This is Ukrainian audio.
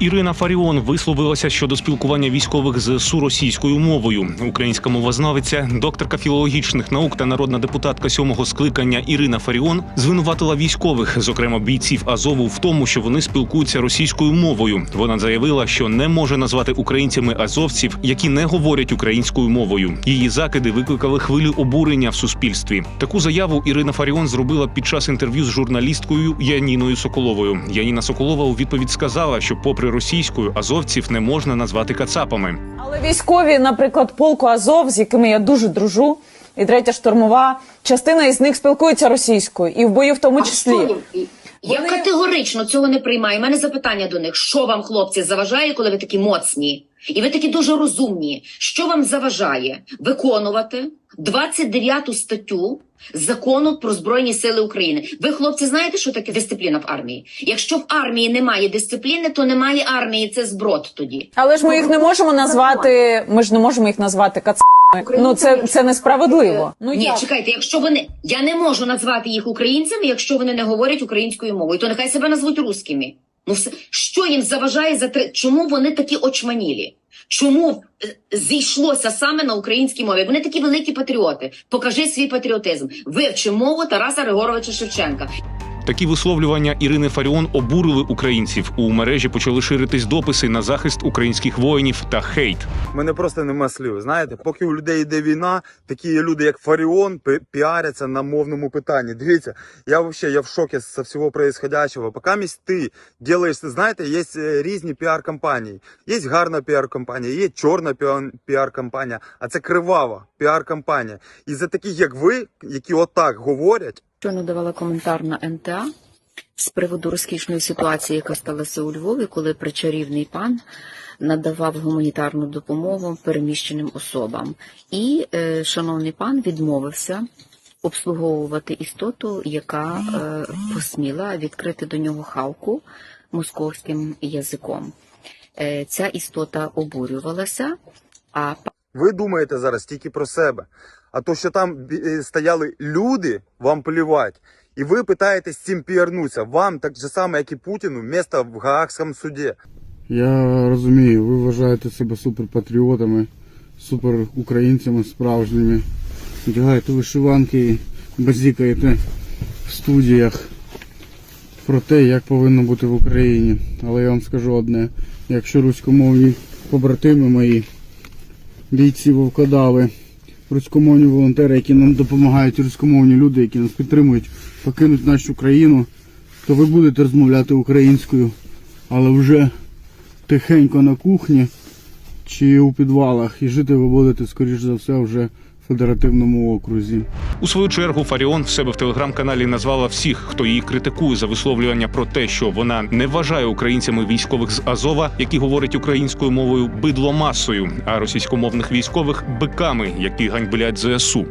Ірина Фаріон висловилася щодо спілкування військових з СУ російською мовою. Українська мовознавиця, докторка філологічних наук та народна депутатка сьомого скликання Ірина Фаріон звинуватила військових, зокрема бійців Азову, в тому, що вони спілкуються російською мовою. Вона заявила, що не може назвати українцями азовців, які не говорять українською мовою. Її закиди викликали хвилю обурення в суспільстві. Таку заяву Ірина Фаріон зробила під час інтерв'ю з журналісткою Яніною Соколовою. Яніна Соколова у відповідь сказала, що, попри російською, азовців не можна назвати кацапами. Але військові, наприклад, полку Азов, з якими я дуже дружу, і третя штурмова, частина із них спілкується російською, і в бою в тому А числі. Я Вони- категорично цього не приймаю. У мене запитання до них: що вам, хлопці, заважає, коли ви такі моцні? І ви такі дуже розумні. Що вам заважає виконувати 29 статтю закону про збройні сили України? Ви, хлопці, знаєте, що таке дисципліна в армії? Якщо в армії немає дисципліни, то немає армії. Це зброд тоді. Але ж ми їх не можемо назвати. Ми ж не можемо їх назвати кацапами. Ну це, це несправедливо. Ну Ні, як? чекайте, якщо вони я не можу назвати їх українцями, якщо вони не говорять українською мовою, то нехай себе назвуть русскими. Ну все що їм заважає за три? Чому вони такі очманілі? Чому е, зійшлося саме на українській мові? Вони такі великі патріоти. Покажи свій патріотизм. Вивчи мову Тараса Григоровича Шевченка. Такі висловлювання Ірини Фаріон обурили українців. У мережі почали ширитись дописи на захист українських воїнів та хейт. Мене просто нема слів. Знаєте, поки у людей йде війна, такі люди, як Фаріон, піаряться на мовному питанні. Дивіться, я вообще я в шокі з всього происходящего. Поки місь ти робиш, знаєте, є е, різні піар-компанії. Є гарна піар-компанія, є чорна піар- піар-компанія, а це кривава піар-компанія. І за таких, як ви, які отак говорять, Щойно давала коментар на НТА з приводу розкішної ситуації, яка сталася у Львові, коли причарівний пан надавав гуманітарну допомогу переміщеним особам. І е, шановний пан відмовився обслуговувати істоту, яка е, посміла відкрити до нього хавку московським язиком. Е, ця істота обурювалася, а Ви думаєте зараз тільки про себе. А то, що там е, стояли люди, вам плівать. І ви питаєтесь цим піарнутися. Вам так же саме, як і Путіну, місто в Гаагському суді. Я розумію, ви вважаєте себе суперпатріотами, суперукраїнцями справжніми. Одягаєте вишиванки і базікаєте в студіях про те, як повинно бути в Україні. Але я вам скажу одне: якщо руськомовні побратими мої, бійці вовкодави, руськомовні волонтери, які нам допомагають, руськомовні люди, які нас підтримують, покинуть нашу країну, то ви будете розмовляти українською, але вже тихенько на кухні чи у підвалах, і жити ви будете, скоріш за все, вже федеративному окрузі. У свою чергу Фаріон в себе в телеграм-каналі назвала всіх, хто її критикує за висловлювання про те, що вона не вважає українцями військових з Азова, які говорять українською мовою, бидломасою, а російськомовних військових биками, які ганьблять ЗСУ.